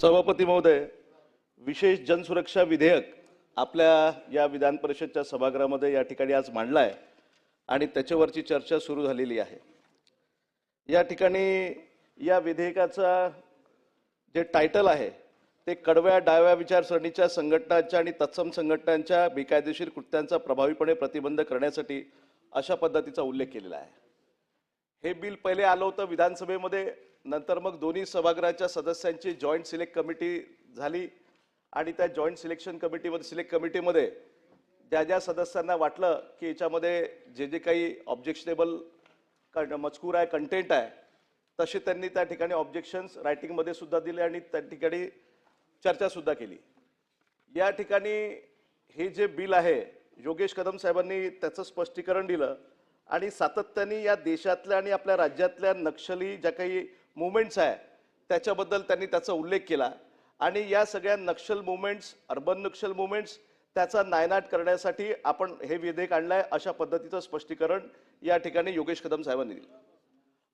सभापती महोदय विशेष जनसुरक्षा विधेयक आपल्या या विधान परिषदच्या सभागृहामध्ये या ठिकाणी आज मांडला आहे आणि त्याच्यावरची चर्चा सुरू झालेली आहे. या ठिकाणी या विधेयकाचा जे टायटल आहे ते कडव्या डाव्या विचारसरणीच्या संघटनांच्या आणि तत्सम संघटनांच्या बेकायदेशीर कृत्यांचा प्रभावीपणे प्रतिबंध करण्यासाठी अशा पद्धतीचा उल्लेख केलेला आहे. हे बिल पहिले आलं होतं विधानसभेमध्ये नंतर मग दोन्ही सभागृहाच्या सदस्यांची जॉईंट सिलेक्ट कमिटी झाली आणि त्या जॉईंट सिलेक्शन कमिटीमध्ये सिलेक्ट कमिटीमध्ये ज्या ज्या सदस्यांना वाटलं की याच्यामध्ये जे जे काही ऑब्जेक्शनेबल मजकूर आहे कंटेंट आहे तसे त्यांनी त्या ठिकाणी ऑब्जेक्शन्स रायटिंगमध्ये सुद्धा दिले आणि त्या ठिकाणी चर्चासुद्धा केली. या ठिकाणी हे जे बिल आहे योगेश कदम साहेबांनी त्याचं स्पष्टीकरण दिलं आणि सातत्याने या देशातल्या आणि आपल्या राज्यातल्या नक्षली ज्या काही मुवमेंट्स आहे. त्याच्याबद्दल त्यांनी त्याचा उल्लेख केला. आणि या सगळ्या नक्षल मुवमेंट्स अर्बन नक्षल मुवमेंट्स त्याचा नायनाट करण्यासाठी आपण हे विधेयक आणलंय अशा पद्धतीचं स्पष्टीकरण या ठिकाणी योगेश कदम साहेबांनी दिलं.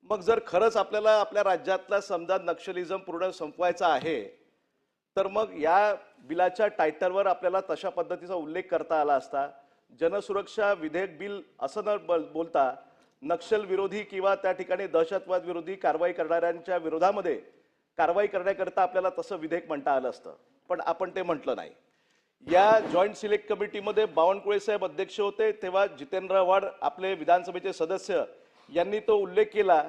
मग जर खरंच आपल्याला आपल्या राज्यातला समजा नक्षलिझम पूर्ण संपवायचा आहे तर मग या बिलाच्या टायटलवर आपल्याला तशा पद्धतीचा उल्लेख करता आला असता जनसुरक्षा विधेयक बिल असं न बोल- बोलता नक्षल विरोधी किंवा त्या ठिकाणी दहशतवाद विरोधी कारवाई करणाऱ्यांच्या विरोधामध्ये कारवाई करण्याकरता आपल्याला तसं विधेयक म्हणता आलं असतं. पण आपण ते म्हटलं नाही. या जॉईंट सिलेक्ट कमिटीमध्ये बावनकुळे साहेब अध्यक्ष होते तेव्हा जितेंद्र आव्हाड आपले विधानसभेचे सदस्य यांनी तो उल्लेख केला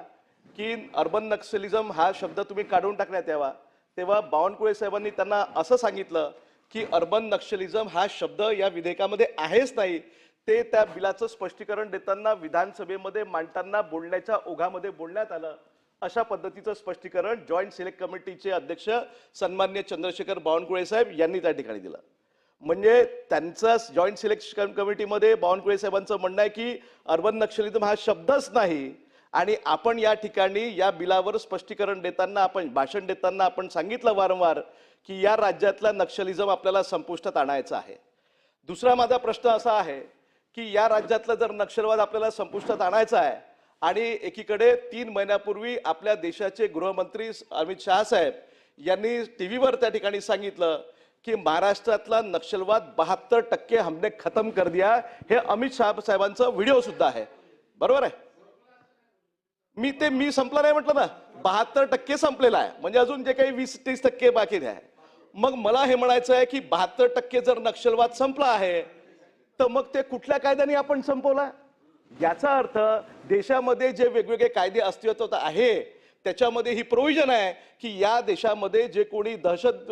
की अर्बन नक्सलिझम हा शब्द तुम्ही काढून टाकण्यात यावा. तेव्हा बावनकुळे साहेबांनी त्यांना असं सांगितलं की अर्बन नक्षलिझम हा शब्द या विधेयकामध्ये आहेच नाही. ते त्या बिलाचं स्पष्टीकरण देताना विधानसभेमध्ये मांडताना बोलण्याच्या ओघामध्ये बोलण्यात आलं. अशा पद्धतीचं स्पष्टीकरण जॉईंट सिलेक्ट कमिटीचे अध्यक्ष सन्मान्य चंद्रशेखर बावनकुळे साहेब यांनी त्या ठिकाणी दिलं. म्हणजे त्यांचं जॉईंट सिलेक्शन कमिटीमध्ये बावनकुळे साहेबांचं म्हणणं आहे की अर्बन नक्षलिझम हा शब्दच नाही आणि आपण या ठिकाणी या बिलावर स्पष्टीकरण देताना आपण भाषण देताना आपण सांगितलं वारंवार की या राज्यातला नक्षलिझम आपल्याला संपुष्टात आणायचा आहे. दुसरा माझा प्रश्न असा आहे की या राज्यातला जर नक्षलवाद आपल्याला संपुष्टात आणायचा आहे आणि एकीकडे तीन महिन्यापूर्वी आपल्या देशाचे गृहमंत्री अमित शहा साहेब यांनी टी व्हीवर त्या ठिकाणी सांगितलं की महाराष्ट्रातला नक्षलवाद बहात्तर टक्के हमने खतम कर दिया हे अमित शहा साहेबांचं व्हिडिओ सुद्धा आहे. बरोबर आहे? मी ते मी संपला नाही म्हटलं ना. बहात्तर टक्के संपलेला आहे. म्हणजे अजून जे काही वीस तीस टक्के बाकी आहे. मग मला हे म्हणायचं आहे की बहात्तर टक्के जर नक्षलवाद संपला आहे तर मग ते कुठल्या कायद्याने आपण संपवला? याचा अर्थ देशामध्ये जे वेगवेगळे कायदे अस्तित्वात आहे त्याच्यामध्ये ही प्रोव्हिजन आहे की या देशामध्ये जे कोणी दहशत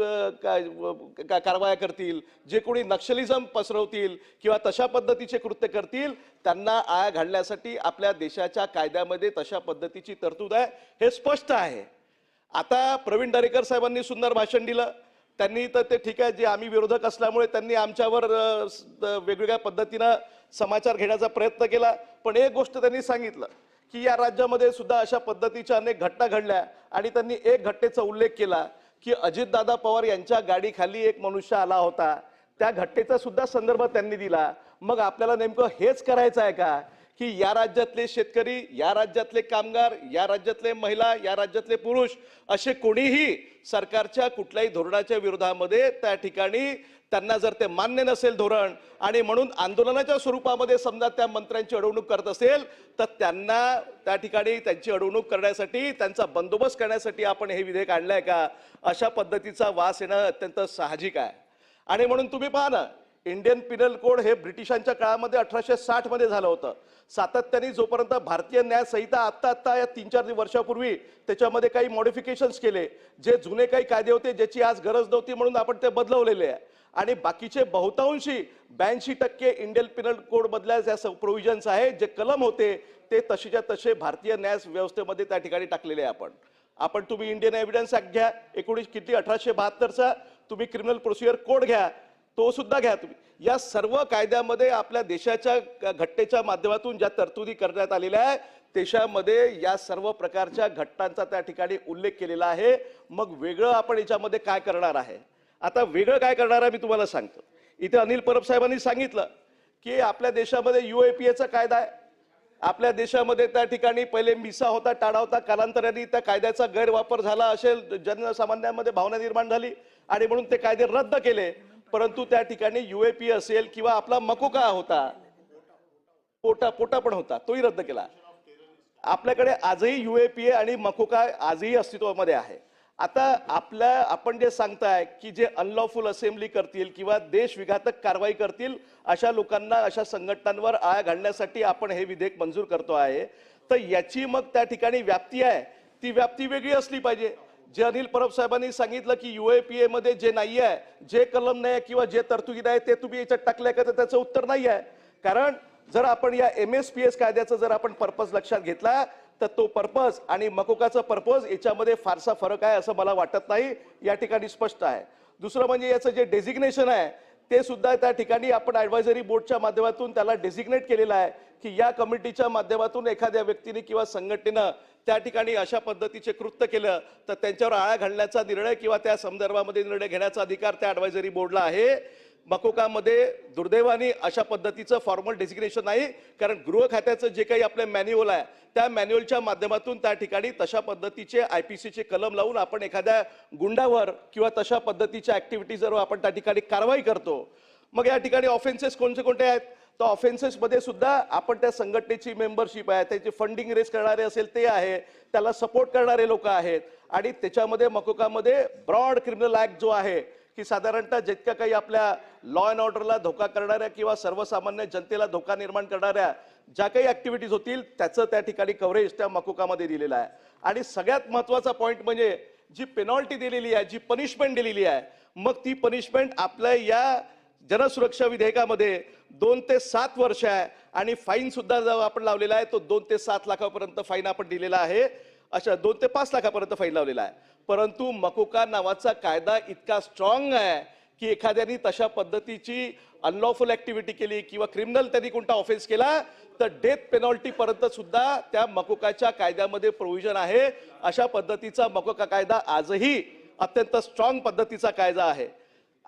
कारवाया करतील जे कोणी नक्षलिझम पसरवतील किंवा तशा पद्धतीचे कृत्य करतील त्यांना आळा घालण्यासाठी आपल्या देशाच्या कायद्यामध्ये तशा पद्धतीची तरतूद आहे हे स्पष्ट आहे. आता प्रवीण दरेकर साहेबांनी सुंदर भाषण दिलं. त्यांनी तर ते ठीक आहे जे आम्ही विरोधक असल्यामुळे त्यांनी आमच्यावर वेगवेगळ्या पद्धतीनं समाचार घेण्याचा प्रयत्न केला. पण एक गोष्ट त्यांनी सांगितलं की या राज्यामध्ये सुद्धा अशा पद्धतीच्या अनेक घटना घडल्या आणि त्यांनी एक घटनेचा उल्लेख केला की अजितदादा पवार यांच्या गाडीखाली एक मनुष्य आला होता. त्या घटनेचा सुद्धा संदर्भ त्यांनी दिला. मग आपल्याला नेमकं हेच करायचं आहे का? की या राज्यातले शेतकरी या राज्यातले कामगार या राज्यातले महिला या राज्यातले पुरुष असे कोणीही सरकारच्या कुठल्याही धोरणाच्या विरोधामध्ये त्या ठिकाणी त्यांना जर ते मान्य नसेल धोरण आणि म्हणून आंदोलनाच्या स्वरूपामध्ये समजा त्या मंत्र्यांची अडवणूक करत असेल तर त्यांना त्या ठिकाणी त्यांची अडवणूक करण्यासाठी त्यांचा बंदोबस्त करण्यासाठी आपण हे विधेयक आणलंय का? अशा पद्धतीचा वास येणं अत्यंत साहजिक आहे. आणि म्हणून तुम्ही पहा ना इंडियन पिनल कोड हे ब्रिटिशांच्या काळामध्ये अठराशे साठमध्ये झालं होतं. सातत्याने जोपर्यंत भारतीय न्याय संहिता आत्ता आत्ता या तीन चार वर्षापूर्वी त्याच्यामध्ये काही मॉडिफिकेशन्स केले जे जुने काही कायदे होते ज्याची आज गरज नव्हती म्हणून आपण ते बदलवलेले आहे. आणि बाकीचे बहुतांशी ब्याऐंशी टक्के इंडियन पिनल कोड मधल्या ज्या प्रोव्हिजन्स आहेत जे कलम होते ते तसेच्या तसे भारतीय न्याय व्यवस्थेमध्ये त्या ठिकाणी टाकलेले आहे आपण. आपण तुम्ही इंडियन एव्हिडन्स ऍक्ट घ्या एकोणीस किती अठराशे बहात्तरचा तुम्ही क्रिमिनल प्रोसिजर कोड घ्या तो सुद्धा घ्या तुम्ही. या सर्व कायद्यामध्ये आपल्या देशाच्या ग- घटनेच्या माध्यमातून ज्या तरतुदी करण्यात आलेल्या आहे देशामध्ये या सर्व प्रकारच्या घटनांचा त्या ठिकाणी उल्लेख केलेला आहे. मग वेगळं आपण याच्यामध्ये काय करणार आहे? आता वेगळं काय करणार आहे मी तुम्हाला सांगतो. इथे अनिल परब साहेबांनी सांगितलं की आपल्या देशामध्ये युएपीएचा कायदा आहे. आपल्या देशामध्ये त्या ठिकाणी पहिले मिसा होता टाळा होता. कालांतराने त्या कायद्याचा गैरवापर झाला असेल. जनसामान्यांमध्ये भावना निर्माण झाली आणि म्हणून ते कायदे रद्द केले. परंतु त्या ठिकाणी युएपी असेल किंवा आपला मकोका होता पोटा पोटा पण होता तोही रद्द केला. आपल्याकडे आजही युएपीए आणि मकोका आजही अस्तित्वामध्ये आहे. आता आपल्या आपण जे सांगताय की जे अनलॉफुल असेंब्ली करतील किंवा देशविघातक कारवाई करतील अशा लोकांना अशा संघटनांवर आळा घालण्यासाठी आपण हे विधेयक मंजूर करतो आहे. तर याची मग त्या ठिकाणी व्याप्ती आहे. ती व्याप्ती वेगळी असली पाहिजे. जे अनिल परब साहेबांनी सांगितलं की युएपीए मध्ये जे नाही आहे जे कलम नाही आहे किंवा जे तरतुदी आहे ते तुम्ही याच्यात टाकलंय का? तर त्याचं उत्तर नाही आहे कारण जर आपण या एम एस पी एस कायद्याचा जर आपण पर्पज लक्षात घेतला तर तो पर्पज आणि मकोकाचा पर्पज याच्यामध्ये फारसा फरक आहे असं मला वाटत नाही. या ठिकाणी स्पष्ट आहे. दुसरं म्हणजे याचं जे डेझिग्नेशन आहे ते सुद्धा त्या ठिकाणी आपण ॲडवायझरी बोर्डच्या माध्यमातून त्याला डेझिग्नेट केलेलं आहे की या कमिटीच्या माध्यमातून एखाद्या व्यक्तीने किंवा संघटनेनं त्या ठिकाणी अशा पद्धतीचे कृत्य केलं तर त्यांच्यावर आळा घालण्याचा निर्णय किंवा त्या संदर्भामध्ये निर्णय घेण्याचा अधिकार त्या ॲडवायझरी बोर्डला आहे. मकोकामध्ये दुर्दैवाने अशा पद्धतीचं फॉर्मल डेसिग्नेशन नाही कारण गृह खात्याचं जे काही आपलं मॅन्युअल आहे त्या मॅन्युअलच्या माध्यमातून त्या ठिकाणी तशा पद्धतीचे आय पी सीचे कलम लावून आपण एखाद्या गुंडावर किंवा तशा पद्धतीच्या ॲक्टिव्हिटीजवर आपण त्या ठिकाणी कारवाई करतो मग या ठिकाणी ऑफेन्सेस कोणते कोणते आहेत? तर ऑफेन्सेसमध्ये सुद्धा आपण त्या संघटनेची मेंबरशिप आहे त्याची फंडिंग रेस करणारे असेल ते आहे त्याला सपोर्ट करणारे लोक आहेत. आणि त्याच्यामध्ये मकोकामध्ये ब्रॉड क्रिमिनल ऍक्ट जो आहे की साधारणतः जितक्या काही आपल्या लॉ अँड ऑर्डरला धोका करणाऱ्या किंवा सर्वसामान्य जनतेला धोका निर्माण करणाऱ्या ज्या काही ऍक्टिव्हिटीज होतील त्याचं त्या ठिकाणी कव्हरेज त्या मकोकामध्ये दिलेलं आहे. आणि सगळ्यात महत्त्वाचा पॉईंट म्हणजे जी पेनॉल्टी दिलेली आहे जी पनिशमेंट दिलेली आहे मग ती पनिशमेंट आपल्या या जनसुरक्षा विधेयकामध्ये दोन ते सात वर्ष आहे आणि फाईन सुद्धा जो आपण लावलेला आहे तो दोन ते सात लाखापर्यंत फाईन आपण दिलेला आहे. अशा दोन ते पाच लाखापर्यंत फाईन लावलेला आहे. परंतु मकोका नावाचा कायदा इतका स्ट्रॉंग आहे की एखाद्याने तशा पद्धतीची अनलॉफुल ऍक्टिव्हिटी केली किंवा क्रिमिनल त्यांनी कोणता ऑफेन्स केला तर डेथ पेनॉल्टी पर्यंत सुद्धा त्या मकोकाच्या कायद्यामध्ये प्रोव्हिजन आहे. अशा पद्धतीचा मकोका कायदा आजही अत्यंत स्ट्रॉंग पद्धतीचा कायदा आहे.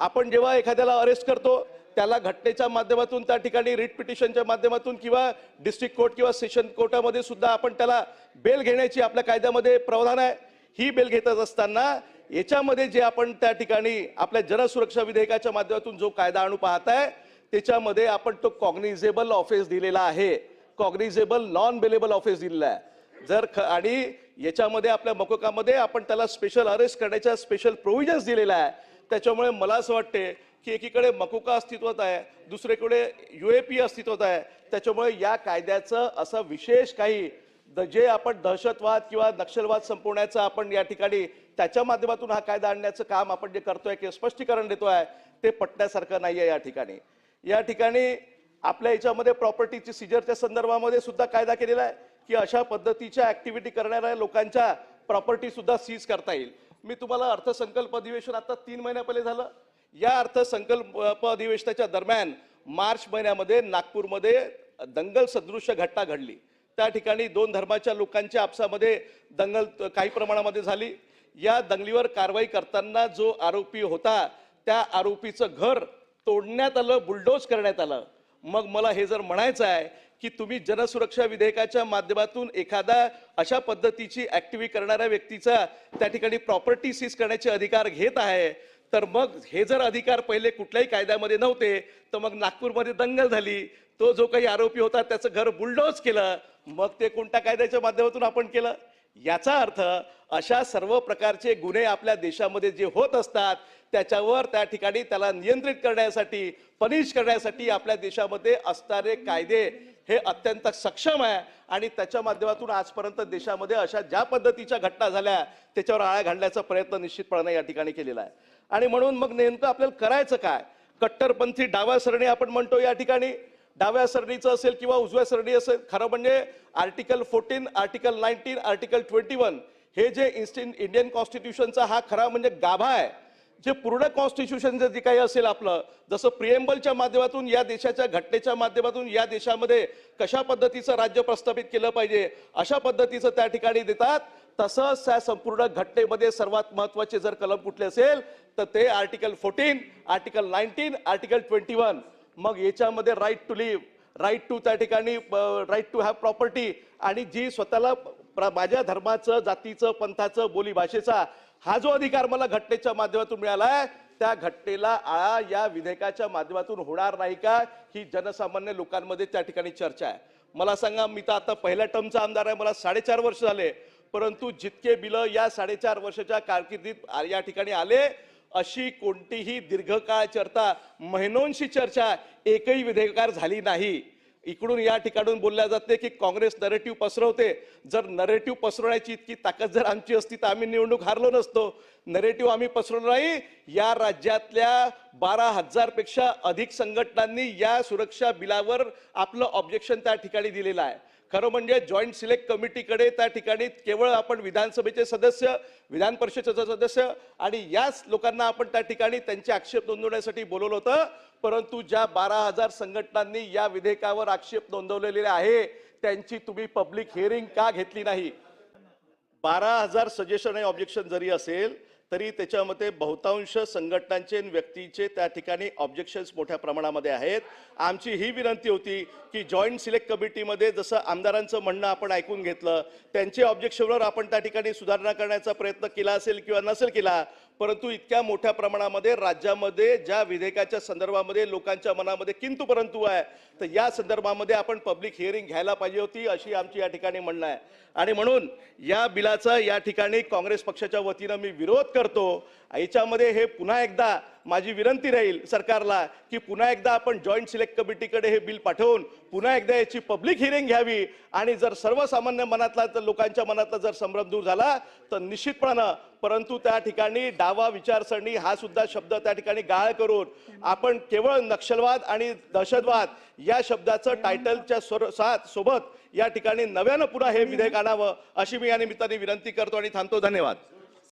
आपण जेव्हा एखाद्याला अरेस्ट करतो त्याला घटनेच्या माध्यमातून त्या ठिकाणी रिट पिटिशनच्या माध्यमातून किंवा डिस्ट्रिक्ट कोर्ट किंवा सेशन कोर्टामध्ये सुद्धा आपण त्याला बेल घेण्याची आपल्या कायद्यामध्ये प्रावधान आहे. ही बेल घेतच असताना याच्यामध्ये जे आपण त्या ठिकाणी आपल्या जनसुरक्षा विधेयकाच्या माध्यमातून जो कायदा आणू पाहताय त्याच्यामध्ये आपण तो कॉग्निझेबल ऑफेन्स दिलेला आहे. कॉग्निझेबल नॉन बेलेबल ऑफेन्स दिलेला आहे. जर ख आणि याच्यामध्ये आपल्या मकोकामध्ये आपण त्याला स्पेशल अरेस्ट करण्याच्या स्पेशल प्रोव्हिजन्स दिलेला आहे. त्याच्यामुळे मला असं वाटते की एकीकडे मकोका अस्तित्वात आहे दुसरीकडे युएपी अस्तित्वात आहे. त्याच्यामुळे या कायद्याचं असं विशेष काही द- जे आपण दहशतवाद किंवा नक्षलवाद संपवण्याचं आपण या ठिकाणी त्याच्या माध्यमातून हा कायदा आणण्याचं काम आपण जे करतोय किंवा स्पष्टीकरण देतो आहे ते पटण्यासारखं नाहीये या ठिकाणी. या ठिकाणी आपल्या याच्यामध्ये प्रॉपर्टीची सिजरच्या संदर्भामध्ये सुद्धा कायदा केलेला आहे की अशा पद्धतीच्या ऍक्टिव्हिटी करणाऱ्या लोकांच्या प्रॉपर्टी सुद्धा सीज करता येईल. मी तुम्हाला अर्थसंकल्प अधिवेशन आता तीन महिन्या पहिले झालं. या अर्थसंकल्प अधिवेशनाच्या दरम्यान मार्च महिन्यामध्ये नागपूरमध्ये दंगल सदृश्य घटना घडली. त्या ठिकाणी दोन धर्माच्या लोकांच्या आपसामध्ये दंगल काही प्रमाणामध्ये झाली. या दंगलीवर कारवाई करताना जो आरोपी होता त्या आरोपीचं घर तोडण्यात आलं बुलडोज करण्यात आलं. मग मला हे जर म्हणायचं आहे की तुम्ही जनसुरक्षा विधेयकाच्या माध्यमातून एखादा अशा पद्धतीची ऍक्टिव्हिटी करणाऱ्या व्यक्तीचा त्या ठिकाणी प्रॉपर्टी सीज करण्याचे अधिकार घेत आहे तर मग हे जर अधिकार पहिले कुठल्याही कायद्यामध्ये नव्हते तर मग नागपूरमध्ये दंगल झाली तो जो काही आरोपी होता त्याचं घर बुलडोज केलं मग ते कोणत्या कायद्याच्या माध्यमातून आपण केलं? याचा अर्थ अशा सर्व प्रकारचे गुन्हे आपल्या देशामध्ये जे होत असतात त्याच्यावर त्या ठिकाणी त्याला नियंत्रित करण्यासाठी पनिश करण्यासाठी आपल्या देशामध्ये असणारे कायदे हे अत्यंत सक्षम आहे. आणि त्याच्या माध्यमातून आजपर्यंत देशामध्ये अशा ज्या पद्धतीच्या घटना झाल्या त्याच्यावर आळा घालण्याचा प्रयत्न निश्चितपणे या ठिकाणी केलेला आहे. आणि म्हणून मग नेमकं आपल्याला करायचं काय? कट्टरपंथी डाव्या सरणी आपण म्हणतो या ठिकाणी. डाव्या सरणीचं असेल किंवा उजव्या सरणी असेल खरं म्हणजे article fourteen article nineteen article twenty one हे जे इन्स्टिन इंडियन कॉन्स्टिट्यूशनचा हा खरा म्हणजे गाभा आहे जे पूर्ण कॉन्स्टिट्यूशनचं जे काही असेल आपलं जसं प्रिएम्बलच्या माध्यमातून या देशाच्या घटनेच्या माध्यमातून या देशामध्ये कशा पद्धतीचं राज्य प्रस्थापित केलं पाहिजे अशा पद्धतीचं त्या ठिकाणी देतात. तसंच त्या संपूर्ण घटनेमध्ये सर्वात महत्त्वाचे जर कलम कुठले असेल तर ते article fourteen article nineteen article twenty one मग याच्यामध्ये right to live right to त्या ठिकाणी राईट टू हॅव प्रॉपर्टी आणि जी स्वतःला माझ्या धर्माचं जातीचं पंथाचं बोलीभाषेचा हा जो अधिकार मला घटनेच्या माध्यमातून मिळालाय त्या घटनेला आळा या विधेयकाच्या माध्यमातून होणार नाही का ही जनसामान्य लोकांमध्ये त्या ठिकाणी चर्चा आहे. मला सांगा मी तर आता पहिल्या टर्मचा आमदार आहे मला साडेचार वर्ष झाले परंतु जितके बिलं या साडेचार वर्षाच्या कारकिर्दीत या ठिकाणी आले अशी कोणतीही दीर्घकाळ चर्चा महिनोंशी चर्चा एकही विधेयकार झाली नाही. इकडून या ठिकाणून बोलल्या जाते की काँग्रेस नरेटिव्ह पसरवते. जर नरेटिव्ह पसरवण्याची इतकी ताकद जर आमची असती तर आम्ही निवडणूक हारलो नसतो. नरेटिव्ह आम्ही पसरवलो नाही. या राज्यातल्या बारा हजारपेक्षा अधिक संघटनांनी या सुरक्षा बिलावर आपलं ऑब्जेक्शन त्या ठिकाणी दिलेलं आहे. खरं म्हणजे जॉईंट सिलेक्ट कमिटीकडे त्या ठिकाणी केवळ आपण विधानसभेचे सदस्य विधान परिषदेचे सदस्य आणि याच लोकांना आपण त्या ठिकाणी त्यांचे आक्षेप नोंदवण्यासाठी बोलवलं होतं. परंतु ज्या बारा हजार संघटनांनी या विधेयकावर आक्षेप नोंदवलेले आहे त्यांची तुम्ही पब्लिक हिअरिंग का घेतली नाही? बारा हजार सजेशन आणि ऑब्जेक्शन जरी असेल तरी त्याच्यामध्ये बहुतांश संघटनांचे आणि व्यक्तीचे त्या ठिकाणी ऑब्जेक्शन्स मोठ्या प्रमाणामध्ये आहेत. आमची ही विनंती होती की जॉईंट सिलेक्ट कमिटीमध्ये जसं आमदारांचं म्हणणं आपण ऐकून घेतलं त्यांचे ऑब्जेक्शनवर आपण त्या ठिकाणी सुधारणा करण्याचा प्रयत्न केला असेल किंवा नसेल केला परंतु इतक्या मोठ्या प्रमाणामध्ये राज्यामध्ये ज्या विधेयकाच्या संदर्भामध्ये लोकांच्या मनामध्ये किंतु परंतु आहे तर या संदर्भामध्ये आपण पब्लिक हिअरिंग घ्यायला पाहिजे होती अशी आमची या ठिकाणी म्हणणं आहे. आणि म्हणून या बिलाचा या ठिकाणी काँग्रेस पक्षाच्या वतीनं मी विरोध करतो. याच्यामध्ये हे पुन्हा एकदा माझी विनंती राहील सरकारला की पुन्हा एकदा आपण जॉईंट सिलेक्ट कमिटीकडे हे बिल पाठवून पुन्हा एकदा याची पब्लिक हिअरिंग घ्यावी. आणि जर सर्वसामान्य मनातला तर लोकांच्या मनातला जर संभ्रम दूर झाला तर निश्चितपणानं परंतु त्या ठिकाणी डावा विचारसरणी हा सुद्धा शब्द त्या ठिकाणी गाळ करून आपण केवळ नक्षलवाद आणि दहशतवाद या शब्दाचं टायटलच्या स्वर- साथ सोबत या ठिकाणी नव्यानं पुन्हा हे विधेयक आणावं अशी मी या निमित्ताने विनंती करतो आणि थांबतो. धन्यवाद.